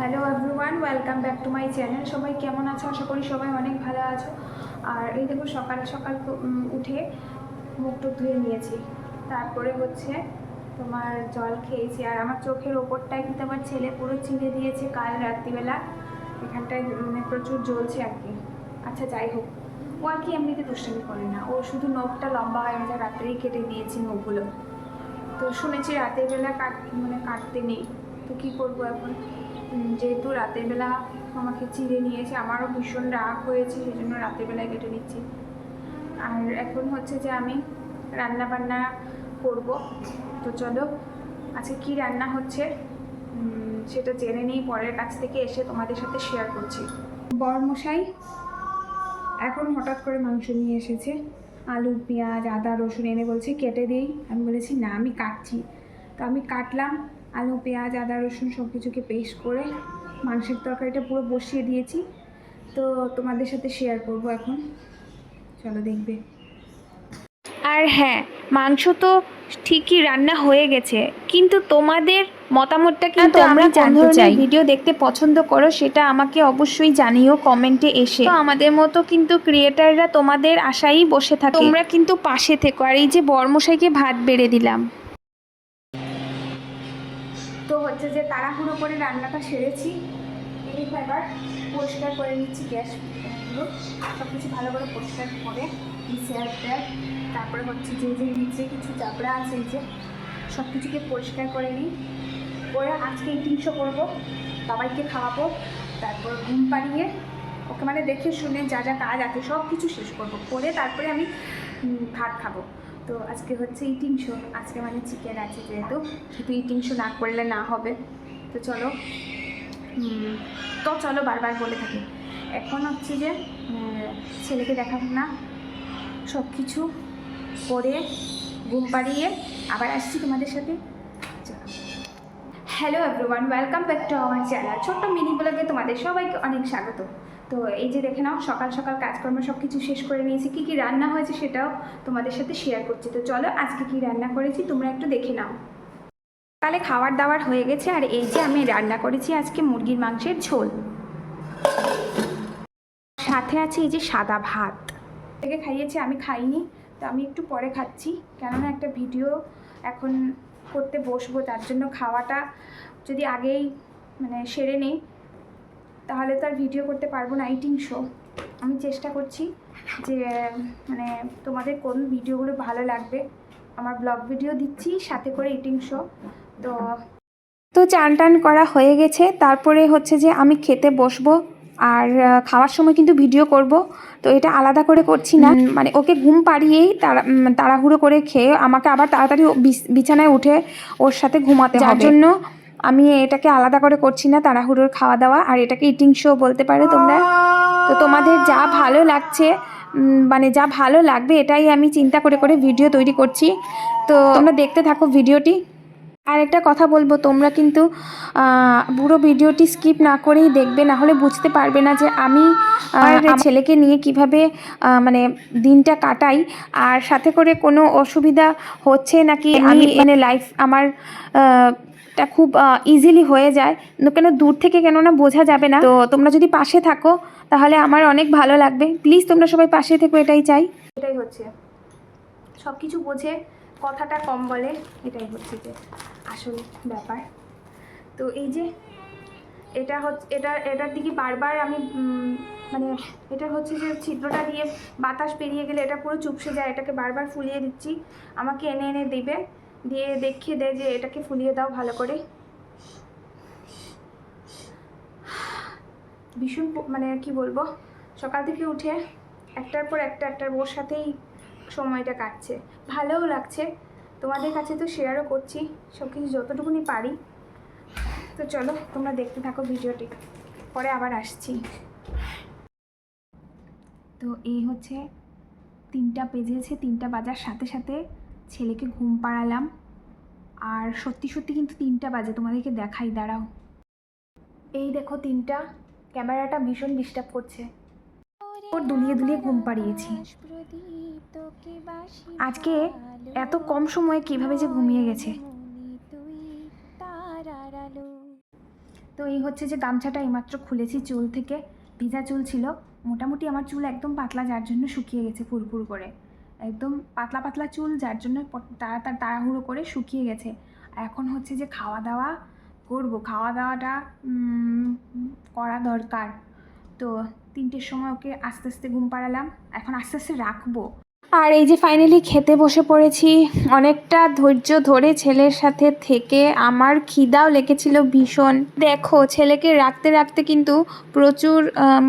Hello everyone welcome back to my channel সবাই কেমন আছো? আশা করি সবাই অনেক ভালো আছো। আর এই দেখো সকাল সকাল উঠে মুখ টুক ধুয়ে নিয়েছি। তারপরে হচ্ছে তোমার জল খেয়েছি। আর আমার চোখের ওপরটায় কিন্তু আমার ছেলে পুরো চিনে দিয়েছে কাল রাত্রিবেলা। এখানটায় মানে প্রচুর জ্বলছে আর কি। আচ্ছা যাই হোক। ও আর কি এমনিতে দুষ্টামি করে না। ও শুধু নখটা লম্বা হয়ে গেছে, রাত্রেই কেটে দিয়েছি নখগুলো। তো শুনেছি রাতের বেলা কাট মানে কাটতে নেই। তো কী করব এখন? যেহেতু রাতের বেলা আমাকে চিড়ে নিয়েছে, আমারও ভীষণ রাগ হয়েছে সেই জন্য রাতের বেলায় কেটে নিচ্ছি। আর এখন হচ্ছে যে আমি রান্না বান্না করব। তো চলো, আজকে কি রান্না হচ্ছে? সেটা জেনে নিই পরের কাছ থেকে এসে তোমাদের সাথে শেয়ার করছি। বরমশাই, এখন হঠাৎ করে মাংস নিয়ে এসেছে। আলু, পেঁয়াজ, আদা, রসুন এনে বলছে, কেটে দিই। আমি বলেছি, না, আমি কাটছি। তো আমি কাটলাম আলু পেঁয়াজ আদা রসুন সব কিছুকে পেস্ট করে মাংসের তরকারিটা পুরো বসিয়ে দিয়েছি। তো তোমাদের সাথে শেয়ার করব এখন। চলো দেখবে। আর হ্যাঁ মাংস তো ঠিকই রান্না হয়ে গেছে কিন্তু তোমাদের মতামতটা কিন্তু আমরা জানতে। চাই। ভিডিও দেখতে পছন্দ করো সেটা আমাকে অবশ্যই জানিও কমেন্টে এসে। তো আমাদের মতো কিন্তু ক্রিয়েটাররা তোমাদের আশাই বসে থাকে। তোমরা কিন্তু পাশে থেকো। আর এই যে বর্মশাইকে ভাত বেড়ে দিলাম তো হচ্ছে যে, তাড়াহুড়ো করে রান্নাটা সেরেছি। এই এবার পরিষ্কার করে নিচ্ছি গ্যাসগুলো সব কিছু ভালো করে পরিষ্কার করে শেয়ার ট্যার তারপরে হচ্ছে যে যে নিচে কিছু চাপড়া আছে, এই যে সব কিছুকে পরিষ্কার করে নিই। করে আজকে ইটিংশো করব। বাবাইকে খাওয়াবো। তারপর ঘুম পাড়িয়ে ওকে মানে দেখে শুনে যা যা কাজ আছে সব কিছু শেষ করব। করে তারপরে আমি ভাত খাব। তো আজকে হচ্ছে ইটিং শো আজকে মানে চিকেন আছে যেহেতু, শুধু ইটিং শো না করলে না হবে। তো চলো তো চলো বারবার বলে থাকি। এখন হচ্ছে যে ছেলেকে দেখাবো না। সব কিছু করে ঘুম পাড়িয়ে আবার আসছি তোমাদের সাথে। Hello everyone welcome back to আমার চ্যানেল ছোট্ট মিনি ব্লগে তোমাদের সবাইকে অনেক স্বাগত। তো এই যে দেখে নাও, সকাল সকাল কাজকর্ম সব কিছু শেষ করে নিয়েছি। কী কী রান্না হয়েছে সেটাও তোমাদের সাথে শেয়ার করছি। তো চলো আজকে কী রান্না করেছি তোমরা একটু দেখে নাও। সকালে খাবার দাবার হয়ে গেছে আর এই যে আমি রান্না করেছি আজকে মুরগির মাংসের ঝোল। সাথে আছে এই যে সাদা ভাত। থেকে খাইয়েছি, আমি খাইনি, তো আমি একটু পরে খাচ্ছি। কেননা একটা ভিডিও এখন করতে বসবো, তার জন্য খাওয়াটা যদি আগেই মানে সেরে নেই তাহলে তো আর ভিডিও করতে পারব না ইটিং শো আমি চেষ্টা করছি যে মানে তোমাদের কোন ভিডিওগুলো ভালো লাগবে। আমার ব্লগ ভিডিও দিচ্ছি সাথে করে ইটিং শো তো তো চান টান করা হয়ে গেছে। তারপরে হচ্ছে যে আমি খেতে বসবো আর খাওয়ার সময় কিন্তু ভিডিও করব। তো এটা আলাদা করে করছি না। মানে ওকে ঘুম পাড়িয়েই তাড়া তাড়াহুড়ো করে খেয়ে আমাকে আবার তাড়াতাড়ি বিছ- বিছানায় উঠে ওর সাথে ঘুমাতে যার জন্য আমি এটাকে আলাদা করে করছি না তাড়াহুড়োর খাওয়া দাওয়া আর এটাকে ইটিং শো বলতে পারো তোমরা। তো তোমাদের যা ভালো লাগছে মানে যা ভালো লাগবে এটাই আমি চিন্তা করে করে ভিডিও তৈরি করছি। তো তোমরা দেখতে থাকো ভিডিওটি আর একটা কথা বলব তোমরা কিন্তু পুরো ভিডিওটি স্কিপ না করেই দেখবে না হলে বুঝতে পারবে না যে আমি ছেলেকে নিয়ে কীভাবে মানে দিনটা কাটাই। আর সাথে করে কোনো অসুবিধা হচ্ছে নাকি আমি মানে লাইফ আমার টা খুব ইজিলি হয়ে যায়। কেন দূর থেকে কেননা বোঝা যাবে না। তো তোমরা যদি পাশে থাকো, তাহলে আমার অনেক ভালো লাগবে। প্লিজ তোমরা সবাই পাশে থেকো, এটাই চাই। এটাই হচ্ছে। সব কিছু বোঝে, কথাটা কম বলে, এটাই হচ্ছে যে আসল ব্যাপার। তো এই যে, এটা হচ্ছে, এটা, এটার দিকে বারবার আমি মানে এটা হচ্ছে যে ছিদ্রটা দিয়ে বাতাস পেরিয়ে গেলে এটা পুরো চুপসে যায়, এটাকে বারবার ফুলিয়ে দিচ্ছি। আমাকে এনে এনে দেবে। দিয়ে দেখিয়ে দেয় যে এটাকে ফুলিয়ে দাও ভালো করে। ভীষণ মানে কি বলব? সকাল থেকে উঠে একটার পর একটা, একটার ওর সাথেই সময়টা কাটছে। ভালোও লাগছে। তোমাদের কাছে তো শেয়ারও করছি সব কিছু যতটুকুনি পারি। তো চলো, তোমরা দেখতে থাকো ভিডিওটি। পরে আবার আসছি। তো এই হচ্ছে তিনটা বেজেছে তিনটা বাজার, সাথে সাথে ছেলেকে ঘুম পাড়ালাম। আর সত্যি সত্যি কিন্তু তিনটা বাজে, তোমাদেরকে দেখাই, দাঁড়াও। এই দেখো তিনটা, ক্যামেরাটা ভীষণ ডিস্টার্ব করছে। ওর দুলিয়ে দুলিয়ে ঘুম পাড়িয়েছি। আজকে এত কম সময়ে কীভাবে যে ঘুমিয়ে গেছে। তো এই হচ্ছে যে গামছাটা এইমাত্র খুলেছি চুল থেকে। ভিজা চুল ছিল। মোটামুটি আমার চুল একদম পাতলা, যার জন্য শুকিয়ে গেছে, ফুরফুর করে। একদম পাতলা পাতলা চুল, যার জন্য তাড়াতাড়ি তাড়াহুড়ো করে শুকিয়ে গেছে। এখন হচ্ছে যে খাওয়া দাওয়া করব। খাওয়া দাওয়াটা করা দরকার। তো তিনটের সময় ওকে আস্তে আস্তে ঘুম পাড়ালাম। এখন আস্তে আস্তে রাখব। আর এই যে ফাইনালি খেতে বসে পড়েছি, অনেকটা ধৈর্য ধরে ছেলের সাথে থেকে আমার খিদাও লেগেছিল ভীষণ। দেখো, ছেলেকে রাখতে রাখতে কিন্তু প্রচুর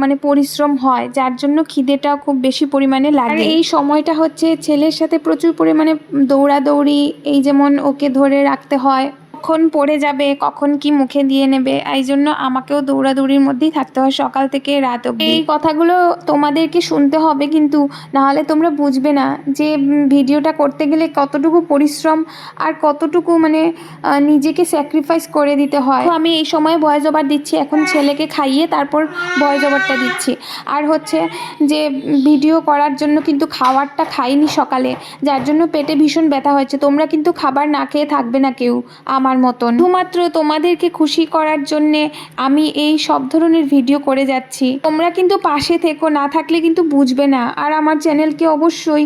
মানে পরিশ্রম হয়, যার জন্য খিদেটাও খুব বেশি পরিমাণে লাগে। এই সময়টা হচ্ছে ছেলের সাথে প্রচুর পরিমাণে দৌড়াদৌড়ি, এই যেমন ওকে ধরে রাখতে হয় কখন পড়ে যাবে, কখন কি মুখে দিয়ে নেবে, এই জন্য আমাকেও দৌড়াদৌড়ির মধ্যেই থাকতে হয় সকাল থেকে রাত অবধি। এই কথাগুলো তোমাদেরকে শুনতে হবে কিন্তু, নাহলে তোমরা বুঝবে না যে ভিডিওটা করতে গেলে কতটুকু পরিশ্রম আর কতটুকু মানে নিজেকে স্যাক্রিফাইস করে দিতে হয়। তো আমি এই সময় ভয়েস ওভার দিচ্ছি, এখন ছেলেকে খাইয়ে তারপর ভয়েস ওভারটা দিচ্ছি। আর হচ্ছে যে ভিডিও করার জন্য কিন্তু খাবারটা খাইনি সকালে, যার জন্য পেটে ভীষণ ব্যথা হয়েছে। তোমরা কিন্তু খাবার না খেয়ে থাকবে না কেউ, আমার মতন। শুধুমাত্র তোমাদেরকে খুশি করার জন্যে আমি এই সব ধরনের ভিডিও করে যাচ্ছি। তোমরা কিন্তু পাশে থেকো, না থাকলে কিন্তু বুঝবে না। আর আমার চ্যানেলকে অবশ্যই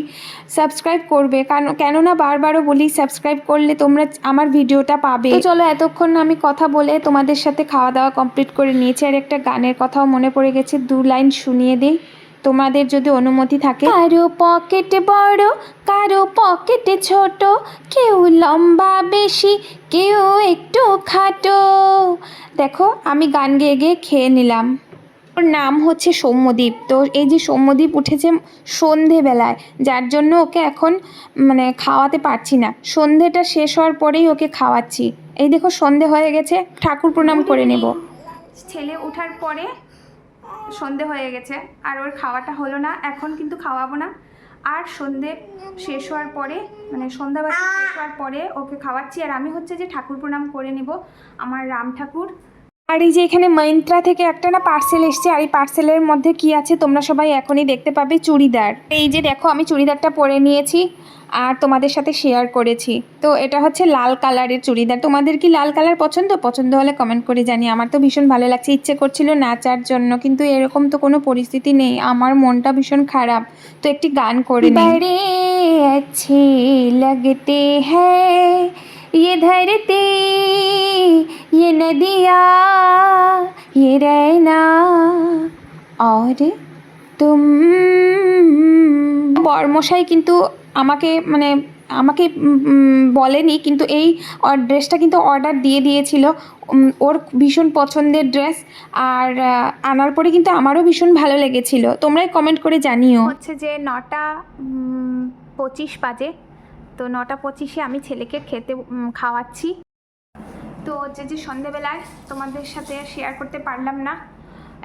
সাবস্ক্রাইব করবে। কারণ কেননা বারবারও বলি সাবস্ক্রাইব করলে তোমরা আমার ভিডিওটা পাবে। চলো এতক্ষণ আমি কথা বলে তোমাদের সাথে খাওয়া দাওয়া কমপ্লিট করে নিয়েছি। আর একটা গানের কথাও মনে পড়ে গেছে। দু লাইন শুনিয়ে দিই। তোমাদের যদি অনুমতি থাকে? কারও পকেটে বড় কারও পকেটে ছোট কেউ লম্বা বেশি কেউ একটু খাটো। দেখো আমি গান গেয়ে গিয়ে খেয়ে নিলাম। ওর নাম হচ্ছে সৌম্যদীপ। তো এই যে সৌম্যদীপ উঠেছে সন্ধেবেলায় যার জন্য ওকে এখন মানে খাওয়াতে পারছি না। সন্ধেটা শেষ হওয়ার পরেই ওকে খাওয়াচ্ছি। এই দেখো সন্ধে হয়ে গেছে। ঠাকুর প্রণাম করে নেব। ছেলে ওঠার পরে সন্ধে হয়ে গেছে। আর ওর খাওয়াটা হলো না, এখন কিন্তু খাওয়াবো না। আর সন্ধে শেষ হওয়ার পরে মানে সন্ধ্যাবেলা শেষ হওয়ার পরে ওকে খাওয়াচ্ছি। আর আমি হচ্ছে যে ঠাকুর প্রণাম করে নেব আমার রাম ঠাকুর। আর এই যে এখানে মৈন্ত্রা থেকে একটা না পার্সেল এসছে, আর এই পার্সেলের মধ্যে কি আছে তোমরা সবাই এখনই দেখতে পাবে চুড়িদার। এই যে দেখো, আমি চুড়িদারটা পরে নিয়েছি আর তোমাদের সাথে শেয়ার করেছি। তো এটা হচ্ছে লাল কালারের চুড়িদার। তোমাদের কি লাল কালার পছন্দ? পছন্দ হলে কমেন্ট করে জানি আমার তো ভীষণ ভালো লাগছে, ইচ্ছে করছিল নাচার জন্য, কিন্তু এরকম তো কোনো পরিস্থিতি নেই। আমার মনটা ভীষণ খারাপ। তো একটি গান করে বাইরে আছে, লাগতে হ্যাঁ ये धरती ये नदिया ये रहना और তুম বর্মশাই কিন্তু আমাকে মানে আমাকে উম, উম, বলেনি কিন্তু এই ড্রেসটা কিন্তু অর্ডার দিয়ে দিয়েছিল উম, ওর ভীষণ পছন্দের ড্রেস আর আহ, আনার পরে কিন্তু আমারও ভীষণ ভালো লেগেছিল তোমরাই কমেন্ট করে জানিও হচ্ছে যে নটা পঁচিশ বাজে তো নটা পঁচিশে আমি ছেলেকে খেতে খাওয়াচ্ছি। তো যে যে সন্ধেবেলায় তোমাদের সাথে শেয়ার করতে পারলাম না,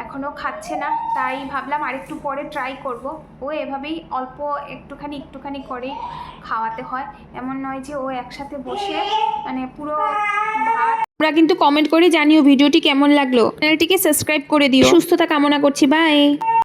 এখনও খাচ্ছে না, তাই ভাবলাম আরেকটু পরে ট্রাই করব। ও এভাবেই অল্প একটুখানি একটুখানি করেই খাওয়াতে হয়। এমন নয় যে ও একসাথে বসে মানে পুরো ভাত তোমরা কিন্তু কমেন্ট করে জানিও ভিডিওটি কেমন লাগল। চ্যানেলটিকে সাবস্ক্রাইব করে দিও। সুস্থতা কামনা করছি বাই